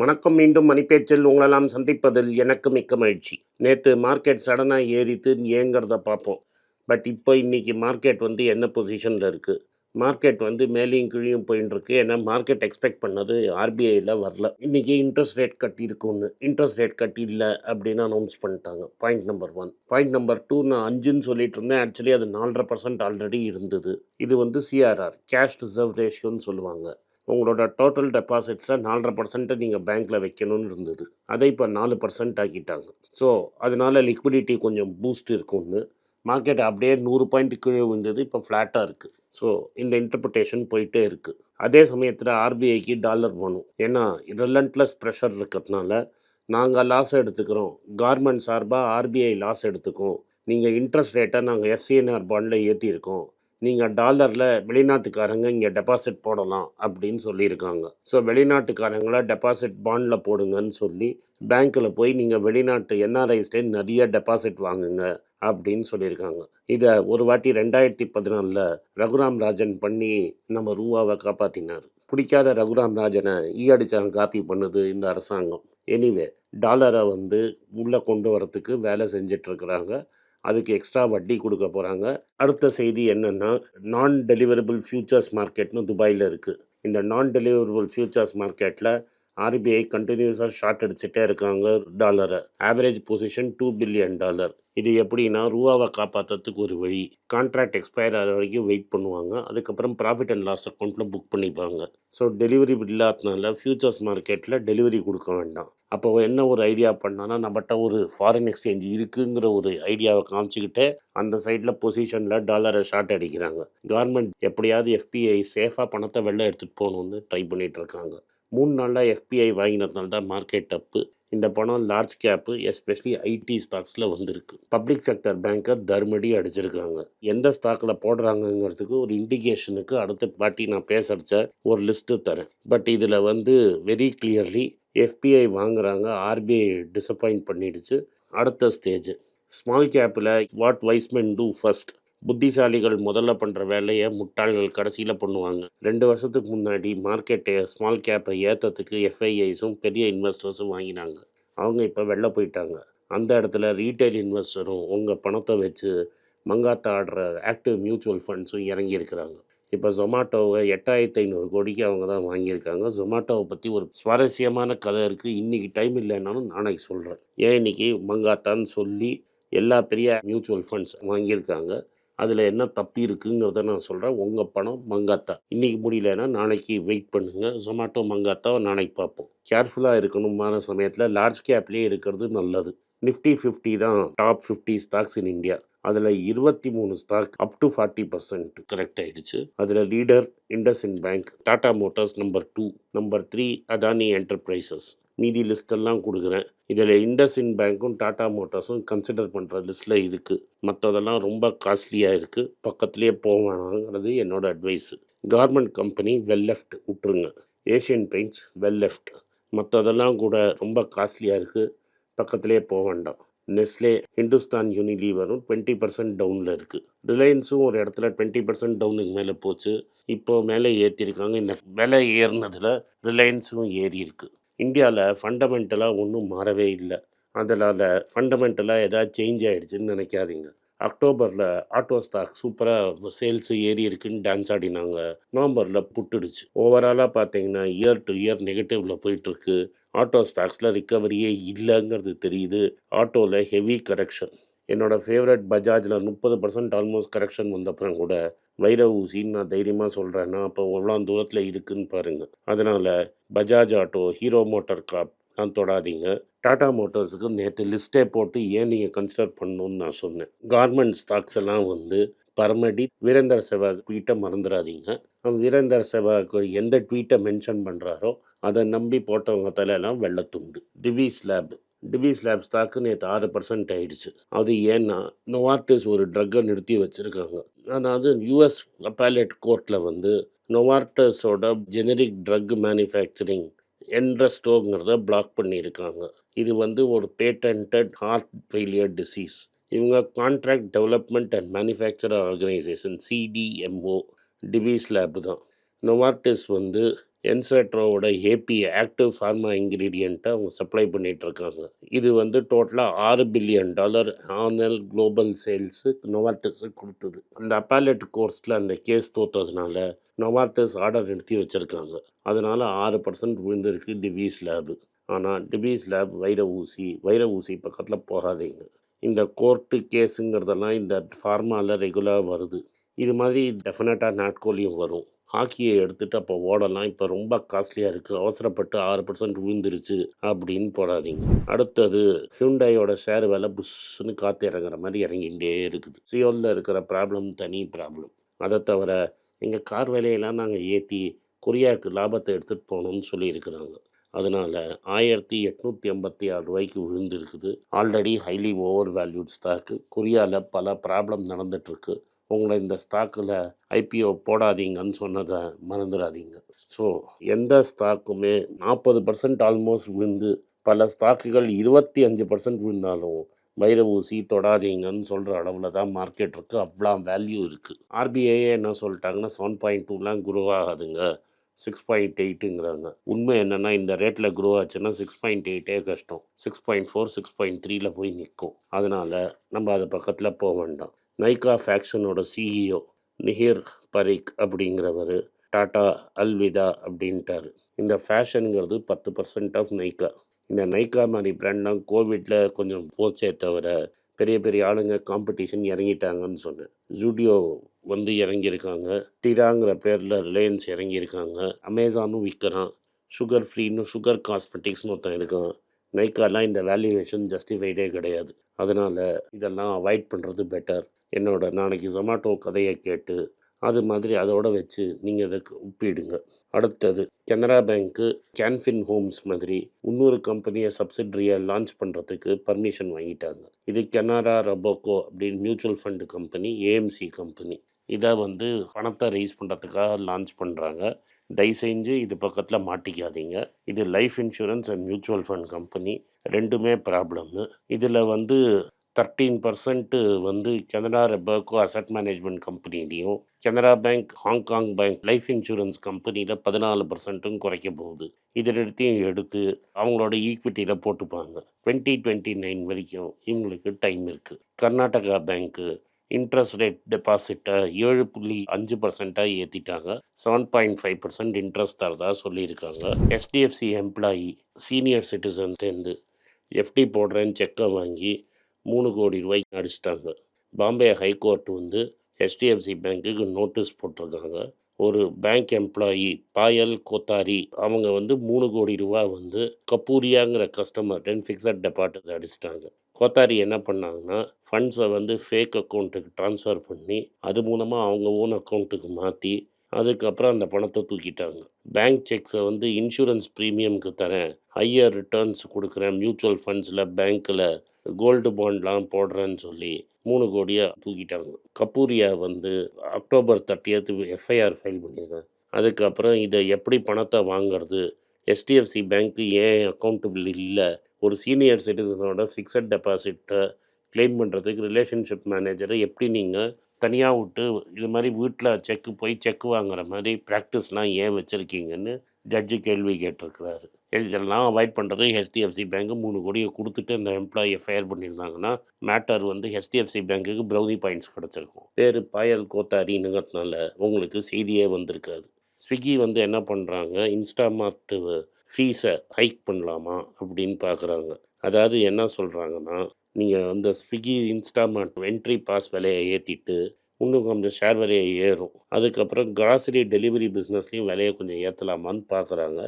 வணக்கம் மீண்டும் மணிப்பேச்சில் உங்களெல்லாம் சந்திப்பதில் எனக்கு மிக்க மகிழ்ச்சி. நேற்று மார்க்கெட் சடனாக ஏறித்து ஏங்கிறத பார்ப்போம். பட் இப்போ இன்றைக்கி மார்க்கெட் வந்து என்ன பொசிஷனில் இருக்குது மார்க்கெட் வந்து மேலேயும் கீழேயும் போயின்னு இருக்கு ஏன்னா மார்க்கெட் எக்ஸ்பெக்ட் பண்ணது ஆர்பிஐயில் வரல. இன்னைக்கு இன்ட்ரெஸ்ட் ரேட் கட்டி இருக்குன்னு இன்ட்ரெஸ்ட் ரேட் கட்டி இல்லை அப்படின்னு அனௌன்ஸ் பண்ணிட்டாங்க. Point number one point number two நான் அஞ்சுன்னு சொல்லிட்டு இருந்தேன். ஆக்சுவலி அது நாலரை பர்சன்ட் ஆல்ரெடி இருந்தது. இது வந்து சிஆர்ஆர் கேஷ் ரிசர்வ் ரேஷியோன்னு சொல்லுவாங்க. உங்களோட டோட்டல் டெபாசிட்ஸில் நாலரை பர்சன்ட்டை நீங்கள் பேங்க்கில் வைக்கணும்னு இருந்தது. அதை இப்போ நாலு பர்சன்ட் ஆக்கிட்டாங்க. ஸோ அதனால லிக்விடிட்டி கொஞ்சம் பூஸ்ட் இருக்கும்னு. மார்க்கெட் அப்படியே நூறு பாயிண்ட் கீழே விழுந்தது இப்போ ஃப்ளாட்டாக இருக்குது ஸோ இந்த இன்டர்பிரிட்டேஷன் போயிட்டே இருக்குது அதே சமயத்தில் ஆர்பிஐக்கு டாலர் வேணும். ஏன்னா ரிலண்ட்லெஸ் ப்ரெஷர் இருக்கிறதுனால நாங்கள் லாஸ் எடுத்துக்கிறோம். கார்மெண்ட் சார்பாக ஆர்பிஐ லாஸ் எடுத்துக்கும். நீங்கள் இன்ட்ரெஸ்ட் ரேட்டை நாங்கள் எஃப்சிஎன்ஆர் பாண்டில் ஏற்றிருக்கோம் நீங்கள் டாலரில் வெளிநாட்டுக்காரங்க இங்கே டெபாசிட் போடலாம் அப்படின்னு சொல்லியிருக்காங்க. ஸோ வெளிநாட்டுக்காரங்கள டெபாசிட் பாண்டில் போடுங்கன்னு சொல்லி பேங்க்கில் போய் நீங்கள் வெளிநாட்டு என்ஆர்ஐஸ்டே நிறைய டெபாசிட் வாங்குங்க அப்படின்னு சொல்லியிருக்காங்க. இதை ஒரு வாட்டி ரெண்டாயிரத்தி பதினாலில் ரகுராம் ராஜன் பண்ணி நம்ம ரூபாவை காப்பாற்றினார் பிடிக்காத ரகுராம் ராஜனை ஈ காப்பி பண்ணுது இந்த அரசாங்கம். எனிவே டாலரை வந்து உள்ளே கொண்டு வரத்துக்கு வேலை செஞ்சிட்ருக்கிறாங்க அதுக்கு எக்ஸ்ட்ரா வட்டி கொடுக்க போகிறாங்க அடுத்த செய்தி என்னென்னா நான் டெலிவரபிள் ஃபியூச்சர்ஸ் மார்க்கெட்னு துபாயில் இருக்குது இந்த நான் டெலிவரபிள் ஃபியூச்சர்ஸ் மார்க்கெட்டில் ஆர்பிஐ கண்டினியூஸாக ஷார்ட் அடிச்சுட்டே இருக்காங்க டாலரை average position two billion dollar இது எப்படின்னா ரூபாவை காப்பாற்றுறதுக்கு ஒரு வழி. கான்ட்ராக்ட் எக்ஸ்பயர் ஆகிற வரைக்கும் வெயிட் பண்ணுவாங்க. அதுக்கப்புறம் ப்ராஃபிட் அண்ட் லாஸ் அக்கௌண்ட்டில் புக் பண்ணிப்பாங்க. ஸோ டெலிவரி இல்லாதனால ஃபியூச்சர்ஸ் மார்க்கெட்டில் டெலிவரி கொடுக்க வேண்டாம். அப்போ என்ன ஒரு ஐடியா பண்ணான்னா நம்மகிட்ட ஒரு ஃபாரின் எக்ஸ்சேஞ்ச் இருக்குங்கிற ஒரு ஐடியாவை காமிச்சிக்கிட்டே அந்த சைடில் பொசிஷனில் டாலரை ஷார்ட் அடிக்கிறாங்க. கவர்மெண்ட் எப்படியாவது எஃபிஐ சேஃபாக பணத்தை வெளில எடுத்துகிட்டு போகணுன்னு ட்ரை பண்ணிகிட்ருக்காங்க மூணு நாளாக எஃபிஐ வாங்கினதுனால தான் மார்க்கெட் அப்பு இந்த பணம் லார்ஜ் கேப்பு எஸ்பெஷலி ஐடி ஸ்டாக்ஸில் வந்திருக்கு. பப்ளிக் செக்டர் பேங்க்கை தர்மடி அடிச்சிருக்காங்க. எந்த ஸ்டாக்கில் போடுறாங்கங்கிறதுக்கு ஒரு இண்டிகேஷனுக்கு அடுத்த பாட்டி நான் பேசடிச்ச ஒரு லிஸ்ட்டு தரேன். பட் இதில் வந்து வெரி கிளியர்லி எஃபிஐ வாங்குறாங்க. ஆர்பிஐ டிசப்பாயிண்ட் பண்ணிடுச்சு. அடுத்த ஸ்டேஜ் ஸ்மால் கேப்பில் what wise men do first புத்திசாலிகள் முதல்ல பண்ணுற வேலையை முட்டாள்கள் கடைசியில் பண்ணுவாங்க. ரெண்டு வருஷத்துக்கு முன்னாடி மார்க்கெட்டை ஸ்மால் கேப்பை ஏற்றத்துக்கு எஃப்ஐஐஸும் பெரிய இன்வெஸ்டர்ஸும் வாங்கினாங்க. அவங்க இப்போ வெளில போயிட்டாங்க. அந்த இடத்துல ரீட்டைல் இன்வெஸ்டரும் உங்கள் பணத்தை வச்சு மங்காத்த ஆடுற ஆக்டிவ் மியூச்சுவல் ஃபண்ட்ஸும் இறங்கியிருக்கிறாங்க இப்போ ஜொமாட்டோவை எட்டாயிரத்தி ஐநூறு கோடிக்கு அவங்க தான் வாங்கியிருக்காங்க. ஜொமாட்டோவை பற்றி ஒரு சுவாரஸ்யமான கதை இருக்குது இன்றைக்கி டைம் இல்லைன்னாலும் நாளைக்கு சொல்கிறேன் ஏன் இன்னைக்கு மங்காத்தான்னு சொல்லி எல்லா பெரிய மியூச்சுவல் ஃபண்ட்ஸ் வாங்கியிருக்காங்க. அதில் என்ன தப்பி இருக்குங்கிறத நான் சொல்கிறேன் உங்கள் பணம் மங்காத்தா. இன்றைக்கி முடியலன்னா நாளைக்கு வெயிட் பண்ணுங்கள் ஜொமாட்டோ மங்காத்தா நாளைக்கு பார்ப்போம். கேர்ஃபுல்லாக இருக்கணுமான சமயத்தில் லார்ஜ் கேப்லேயே இருக்கிறது நல்லது. நிஃப்டி ஃபிஃப்டி தான் top fifty stocks in India அதில் இருபத்தி மூணு stock up to forty percent correct ஆகிடுச்சு அதில் leader IndusInd bank Tata Motors number two number three Adani enterprises மீதி லிஸ்டெல்லாம் கொடுக்குறேன். இதில் இண்டஸ்இன் பேங்க்கும் டாடா மோட்டார்ஸும் கன்சிடர் பண்ணுற லிஸ்ட்டில் இருக்குது மற்றதெல்லாம் ரொம்ப காஸ்ட்லியாக இருக்குது பக்கத்துலேயே போவானாங்கிறது என்னோடய advice garment company well left விட்டுருங்க. ஏஷியன் பெயிண்ட்ஸ் வெல் லெஃப்ட் மற்றதெல்லாம் கூட ரொம்ப காஸ்ட்லியாக இருக்குது பக்கத்துலேயே போக வேண்டாம். நெஸ்லே ஹிந்துஸ்தான் யூனிலீவரும் டுவெண்ட்டி பர்சன்ட் டவுனில் இருக்குது ரிலையன்ஸும் ஒரு இடத்துல டுவெண்ட்டி பர்சன்ட் டவுனுக்கு மேலே போச்சு. இப்போ மேலே ஏற்றிருக்காங்க. இந்த விலை ஏறினதில் ரிலையன்ஸும் ஏறி இருக்குது இந்தியாவில் ஃபண்டமெண்டலாக ஒன்றும் மாறவே இல்லை. அதனால் ஃபண்டமெண்டலாக ஏதாவது சேஞ்ச் ஆகிடுச்சுன்னு நினைக்காதீங்க. அக்டோபரில் ஆட்டோ ஸ்டாக் சூப்பராக சேல்ஸு ஏறி இருக்குன்னு டான்ஸ் ஆடினாங்க. நவம்பரில் புட்டுடுச்சு. ஓவராலாக பார்த்தீங்கன்னா இயர் டு இயர் நெகட்டிவில் போயிட்டுருக்கு. ஆட்டோ ஸ்டாக்ஸில் ரிக்கவரியே இல்லைங்கிறது தெரியுது. ஆட்டோவில் ஹெவி கரெக்ஷன் என்னோடய ஃபேவரட் பஜாஜில் முப்பது பர்சன்ட் ஆல்மோஸ்ட் கரெக்ஷன் வந்தப்புறம் கூட வைர ஊசின்னு நான் தைரியமாக சொல்கிறேன்னா அப்போ எவ்வளோ தூரத்தில் இருக்குதுன்னு பாருங்கள் அதனால் Bajaj auto Hero motor corp நான் தொடாதீங்க. டாடா மோட்டார்ஸுக்கு நேற்று லிஸ்ட்டே போட்டு ஏன் நீங்கள் கன்சிடர் பண்ணணும்னு நான் சொன்னேன். கார்மெண்ட் ஸ்டாக்ஸ் எல்லாம் வந்து பரமடி வீரேந்தர் சேவா ட்வீட்டை மறந்துடாதீங்க. வீரேந்தர் சேவாக்கு எந்த ட்வீட்டை மென்ஷன் பண்ணுறாரோ அதை நம்பி போட்டவங்க தலையெல்லாம் வெள்ளத்துண்டு. டிவி ஸ்லாப் டிவிஸ் லேப் ஸ்டாக்கு நேற்று ஆறு பர்சன்ட் ஆகிடுச்சு அது ஏன்னா நொவார்டிஸ் ஒரு ட்ரக்கை நிறுத்தி வச்சுருக்காங்க. அதாவது யூஎஸ் அப்பேலேட் கோர்ட்டில் வந்து நொவார்டஸோட ஜெனரிக் ட்ரக் மேனுஃபேக்சரிங் என்ட்ரஸ்டோங்கிறத பிளாக் பண்ணியிருக்காங்க. இது வந்து ஒரு பேட்டன்ட் ஹார்ட் ஃபெயிலியர் டிசீஸ் இவங்க contract development and manufacturer organization CDMO Divi's lab தான். நொவார்டிஸ் வந்து என்செட்ரோவோட ஏபி ஆக்டிவ் ஃபார்மா இன்க்ரீடியண்ட்டை அவங்க சப்ளை பண்ணிகிட்ருக்காங்க இருக்காங்க இது வந்து டோட்டலாக ஆறு billion dollar annual global sales நோவார்டஸுக்கு கொடுத்தது. அந்த அப்பாலெட் கோர்ஸில் அந்த கேஸ் தோத்ததுனால நோவார்டஸ் ஆர்டர் நிறுத்தி வச்சுருக்காங்க. அதனால் ஆறு பர்சன்ட் விழுந்திருக்கு டிவிஸ் லேபு ஆனால் டிவிஸ் லேப் வைர ஊசி வைர ஊசி பக்கத்தில் போகாதீங்க. இந்த கோர்ட்டு கேஸுங்கிறதெல்லாம் இந்த ஃபார்மாவில் ரெகுலராக வருது. இது மாதிரி டெஃபினட்டாக நாட்கோலியும் வரும். ஹாக்கியை எடுத்துகிட்டு அப்போ ஓடலாம். இப்போ ரொம்ப காஸ்ட்லியாக இருக்குது அவசரப்பட்டு ஆறு பர்சன்ட் விழுந்துருச்சு அப்படின்னு போடாதீங்க. அடுத்தது ஹியூண்டாயோட ஷேர் விலை புஷ்ஷுன்னு காற்று இறங்குற மாதிரி இறங்கிகிட்டே இருக்குது. சியோலில் இருக்கிற ப்ராப்ளம் தனி ப்ராப்ளம் அதை தவிர எங்கள் கார் விலையெல்லாம் நாங்கள் ஏற்றி கொரியாவுக்கு லாபத்தை எடுத்துகிட்டு போகணும்னு சொல்லியிருக்கிறாங்க. அதனால் ஆயிரத்தி எட்நூற்றி ஐம்பத்தி ஆறு ரூபாய்க்கு விழுந்திருக்குது already highly over valued stock கொரியாவில் பல ப்ராப்ளம் நடந்துகிட்ருக்கு உங்களை இந்த ஸ்டாக்கில் ஐபிஓ போடாதீங்கன்னு சொன்னதை மறந்துடாதீங்க. ஸோ எந்த ஸ்டாக்குமே நாற்பது பர்சன்ட் ஆல்மோஸ்ட் விழுந்து பல ஸ்டாக்குகள் இருபத்தி அஞ்சு பர்சன்ட் விழுந்தாலும் வைர ஊசி தொடாதீங்கன்னு சொல்கிற அளவில் தான் மார்க்கெட் இருக்குது அவ்வளோ வேல்யூ இருக்குது ஆர்பிஐயே என்ன சொல்லிட்டாங்கன்னா செவன் பாயிண்ட் டூலாம் குரோ ஆகாதுங்க. சிக்ஸ் பாயிண்ட் எயிட்டுங்கிறாங்க உண்மை என்னென்னா இந்த ரேட்டில் குரோ ஆச்சுன்னா சிக்ஸ் பாயிண்ட் எயிட்டே கஷ்டம். Six point four six point த்ரீல போய் நிற்கும். அதனால் நம்ம அது பக்கத்தில் போக வேண்டாம். நைகா ஃபேக்ஷனோட சிஇஓ நிஹிர் பரிக் அப்படிங்கிறவர் டாட்டா அல்விதா அப்படின்ட்டார். இந்த ஃபேஷனுங்கிறது பத்து பர்சன்ட் ஆஃப் நைகா இந்த நைகா மாதிரி பிராண்ட்லாம் கோவிட்டில் கொஞ்சம் போச்சே தவிர பெரிய பெரிய ஆளுங்க காம்படிஷன் இறங்கிட்டாங்கன்னு சொன்னேன். ஜூடியோ வந்து இறங்கியிருக்காங்க. டிராங்கிற பேரில் ரிலையன்ஸ் இறங்கியிருக்காங்க. அமேசானும் விற்கிறான் சுகர் ஃப்ரீன்னு சுகர் காஸ்மெட்டிக்ஸ்னு ஒருத்தன் இருக்கான். நைக்காலாம் இந்த வேல்யூவேஷன் ஜஸ்டிஃபைடே கிடையாது. அதனால் இதெல்லாம் அவாய்ட் பண்ணுறது பெட்டர் என்னோட நாளைக்கு ஜொமேட்டோ கதையை கேட்டு அது மாதிரி அதோட வச்சு நீங்கள் இதுக்கு ஒப்பிடுங்க. அடுத்தது கனரா பேங்க்கு கேன்ஃபின் ஹோம்ஸ் மாதிரி இன்னொரு கம்பெனியை சப்சிட்ரியை லான்ச் பண்ணுறதுக்கு பர்மிஷன் வாங்கிட்டாங்க. இது கனரா ரபோக்கோ அப்படின்னு mutual fund company AMC company இதை வந்து பணத்தை ரைஸ் பண்ணுறதுக்காக லான்ச் பண்ணுறாங்க தயவு செஞ்சு இது பக்கத்தில் மாட்டிக்காதீங்க. இது life insurance and mutual fund company ரெண்டுமே ப்ராப்ளம்னு இதில் வந்து தேர்ட்டீன் பர்சன்ட்டு வந்து Canara Robeco asset management கம்பெனிலையும் Canara bank Hong Kong bank life insurance கம்பெனியில் பதினாலு பர்சன்ட்டும் குறைக்க போகுது. இது ரெண்டுத்தையும் எடுத்து அவங்களோட ஈக்விட்டியில் போட்டுப்பாங்க. டுவெண்ட்டி டுவெண்ட்டி நைன் வரைக்கும் இவங்களுக்கு டைம் இருக்குது கர்நாடகா பேங்க்கு இன்ட்ரெஸ்ட் ரேட் டெபாசிட்டை ஏழு புள்ளி அஞ்சு பர்சண்ட்டாக ஏற்றிட்டாங்க seven point five percent interest தரதா சொல்லியிருக்காங்க. எஸ்டிஎஃப்சி எம்ப்ளாயி சீனியர் சிட்டிசன்லேருந்து எஃப்டி போடுறேன்னு செக்கை வாங்கி மூணு கோடி ரூபாய்க்கு அடிச்சிட்டாங்க. பாம்பே ஹைகோர்ட் வந்து ஹெச்டிஎஃப்சி பேங்க்குக்கு நோட்டீஸ் போட்டிருக்காங்க. ஒரு பேங்க் எம்ப்ளாயி பாயல் கோத்தாரி அவங்க வந்து மூணு கோடி ரூபா வந்து கப்பூரியாங்கிற கஸ்டமர் டென் ஃபிக்ஸட் டெபாசிட் அடிச்சிட்டாங்க. கோத்தாரி என்ன பண்ணாங்கன்னா ஃபண்ட்ஸை வந்து ஃபேக் அக்கௌண்ட்டுக்கு ட்ரான்ஸ்ஃபர் பண்ணி அது மூலமாக அவங்க ஓன் அக்கௌண்ட்டுக்கு மாற்றி அதுக்கப்புறம் அந்த பணத்தை தூக்கிட்டாங்க. பேங்க் செக்ஸை வந்து இன்சூரன்ஸ் ப்ரீமியம்க்கு தரேன் ஹையர் ரிட்டர்ன்ஸ் கொடுக்குறேன் மியூச்சுவல் ஃபண்ட்ஸில் பேங்க்கில் கோல்டு பாண்ட்லாம் போடுறேன்னு சொல்லி மூணு கோடியாக தூக்கிட்டாங்க. கப்பூரியா வந்து அக்டோபர் தேர்ட்டியத்து எஃப்ஐஆர் ஃபைல் பண்ணியிருக்காங்க. அதுக்கப்புறம் இதை எப்படி பணத்தை வாங்குறது? எஸ்டிஎஃப்சி பேங்க்கு ஏன் அக்கௌண்டபிள் இல்லை? ஒரு சீனியர் சிட்டிசனோட ஃபிக்ஸட் டெபாசிட்டை க்ளைம் பண்ணுறதுக்கு ரிலேஷன்ஷிப் மேனேஜரை எப்படி நீங்கள் தனியாக விட்டு இது மாதிரி வீட்டில் செக்கு போய் செக் வாங்குற மாதிரி ப்ராக்டிஸ்லாம் ஏன் வச்சுருக்கீங்கன்னு ஜட்ஜு கேள்வி கேட்டிருக்கிறாரு. இதெல்லாம் அவாய்ட் பண்ணுறது ஹெச்டிஎஃப்சி பேங்க்கு மூணு கோடியை கொடுத்துட்டு இந்த எம்ப்ளாயியை ஃபயர் பண்ணியிருந்தாங்கன்னா மேட்டர் வந்து ஹெச்டிஎஃப்சி பேங்க்குக்கு ப்ரௌனி பாயிண்ட்ஸ் கிடச்சிருக்கும். பேர் பாயல் கோத்தாரினுங்கிறதுனால உங்களுக்கு செய்தியே வந்திருக்காது. ஸ்விக்கி வந்து என்ன பண்ணுறாங்க இன்ஸ்டாமார்ட்டு ஃபீஸை ஹைக் பண்ணலாமா அப்படின்னு பார்க்குறாங்க அதாவது என்ன சொல்கிறாங்கன்னா நீங்கள் அந்த ஸ்விக்கி இன்ஸ்டாமார்ட் என்ட்ரி பாஸ் விலையை ஏற்றிட்டு இன்னும் கொஞ்சம் ஷேர் விலையை ஏறும். அதுக்கப்புறம் கிராசரி டெலிவரி பிஸ்னஸ்லேயும் விலையை கொஞ்சம் ஏற்றலாமான்னு பார்க்குறாங்க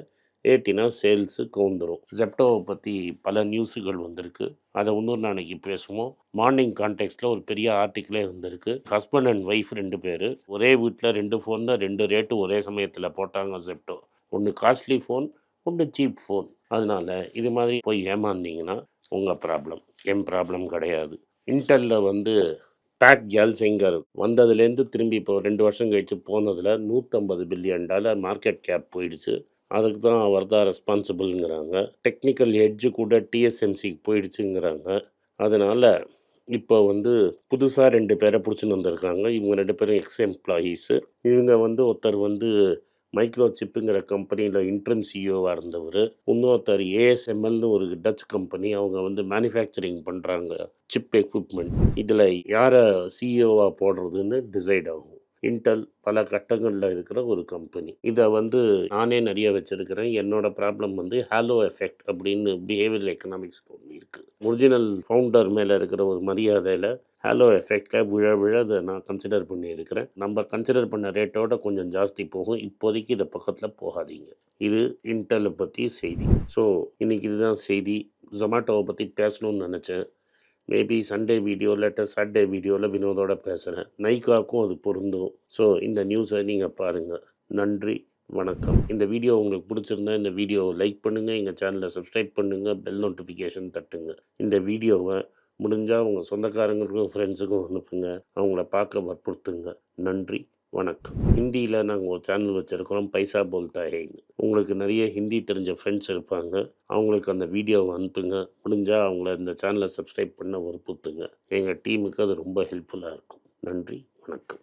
ஏற்றினா சேல்ஸு கவுந்துடும் ஜெப்டோவை பற்றி பல நியூஸுகள் வந்திருக்கு. அதை இன்னொரு நாளைக்கு பேசுவோம். மார்னிங் கான்டெக்ட்டில் ஒரு பெரிய ஆர்டிக்கிளே வந்திருக்கு. ஹஸ்பண்ட் அண்ட் ஒய்ஃப் ரெண்டு பேர். ஒரே வீட்டில் ரெண்டு ஃபோன் தான். ரெண்டு ரேட்டு ஒரே சமயத்தில் போட்டாங்க ஜெப்டோ ஒன்று காஸ்ட்லி ஃபோன் ஒன்று சீப் ஃபோன் அதனால இது மாதிரி போய் ஏமாந்தீங்கன்னா உங்கள் ப்ராப்ளம் என் ப்ராப்ளம் கிடையாது. இன்டெல்லில் வந்து பேட் கேல்சிங்கர் வந்ததுலேருந்து திரும்பி இப்போ ரெண்டு வருஷம் கழிச்சு போனதில் நூற்றம்பது பில்லியன் டாலர் மார்க்கெட் கேப் போயிடுச்சு. அதுக்கு தான் அவர் தான் ரெஸ்பான்சிபிள்ங்கிறாங்க டெக்னிக்கல் ஹெட்ஜு கூட டிஎஸ்எம்சிக்கு போயிடுச்சுங்கிறாங்க. அதனால் இப்போ வந்து புதுசாக ரெண்டு பேரை பிடிச்சின்னு வந்திருக்காங்க. இவங்க ரெண்டு பேரும் எக்ஸ் எம்ப்ளாயீஸு இவங்க வந்து ஒருத்தர் வந்து மைக்ரோ சிப்புங்கிற கம்பெனியில் இன்ட்ரம் சிஇஓவாக இருந்தவர். இன்னொருத்தர் ஏஎஸ்எம்எல்னு ஒரு டச் கம்பெனி அவங்க வந்து மேனுஃபேக்சரிங் பண்ணுறாங்க சிப் எக்யூப்மெண்ட் இதில் யாரை சிஇஓவாக போடுறதுன்னு டிசைட் ஆகும். இன்டெல் பல கட்டங்களில் இருக்கிற ஒரு கம்பெனி இதை வந்து நானே நிறைய வச்சுருக்கிறேன். என்னோட ப்ராப்ளம் வந்து ஹாலோ எஃபெக்ட் அப்படின்னு பிஹேவியர் எக்கனாமிக்ஸ் ஒன்று இருக்குது ஒரிஜினல் ஃபவுண்டர் மேலே இருக்கிற ஒரு மரியாதையில் ஹாலோ எஃபெக்டில் விழ விழ அதை நான் கன்சிடர் பண்ணியிருக்கிறேன். நம்ம கன்சிடர் பண்ண ரேட்டோட கொஞ்சம் ஜாஸ்தி போகும். இப்போதைக்கு இதை பக்கத்தில் போகாதீங்க. இது இன்டெலை பற்றி செய்தி. ஸோ இன்றைக்கி இதுதான் செய்தி. ஜொமேட்டோவை பற்றி பேசணும்னு நினச்சேன். மேபி சண்டே வீடியோ இல்லாட்ட சாட்டர்டே வீடியோவில் வினோதோட பேசுகிறேன் நைக்காக்கும் அது பொருந்தும். ஸோ இந்த நியூஸை நீங்கள் பாருங்கள் நன்றி வணக்கம். இந்த வீடியோ உங்களுக்கு பிடிச்சிருந்தா இந்த வீடியோவை லைக் பண்ணுங்கள் எங்கள் சேனலை சப்ஸ்கிரைப் பண்ணுங்கள் பெல் நோட்டிஃபிகேஷன் தட்டுங்க. இந்த வீடியோவை முடிஞ்சால் உங்கள் சொந்தக்காரங்களுக்கும் ஃப்ரெண்ட்ஸுக்கும் அனுப்புங்க. அவங்கள பார்க்க வற்புறுத்துங்க. நன்றி வணக்கம். ஹிந்தியில் நாங்கள் ஒரு சேனல் வச்சுருக்கிறோம் பைசா போல்தா ஹேன்னு உங்களுக்கு நிறைய ஹிந்தி தெரிஞ்ச ஃப்ரெண்ட்ஸ் இருப்பாங்க. அவங்களுக்கு அந்த வீடியோவை அனுப்புங்க. முடிஞ்சால் அவங்கள இந்த சேனலை சப்ஸ்கிரைப் பண்ண வற்புறுத்துங்க. எங்கள் டீமுக்கு அது ரொம்ப ஹெல்ப்ஃபுல்லாக இருக்கும். நன்றி வணக்கம்.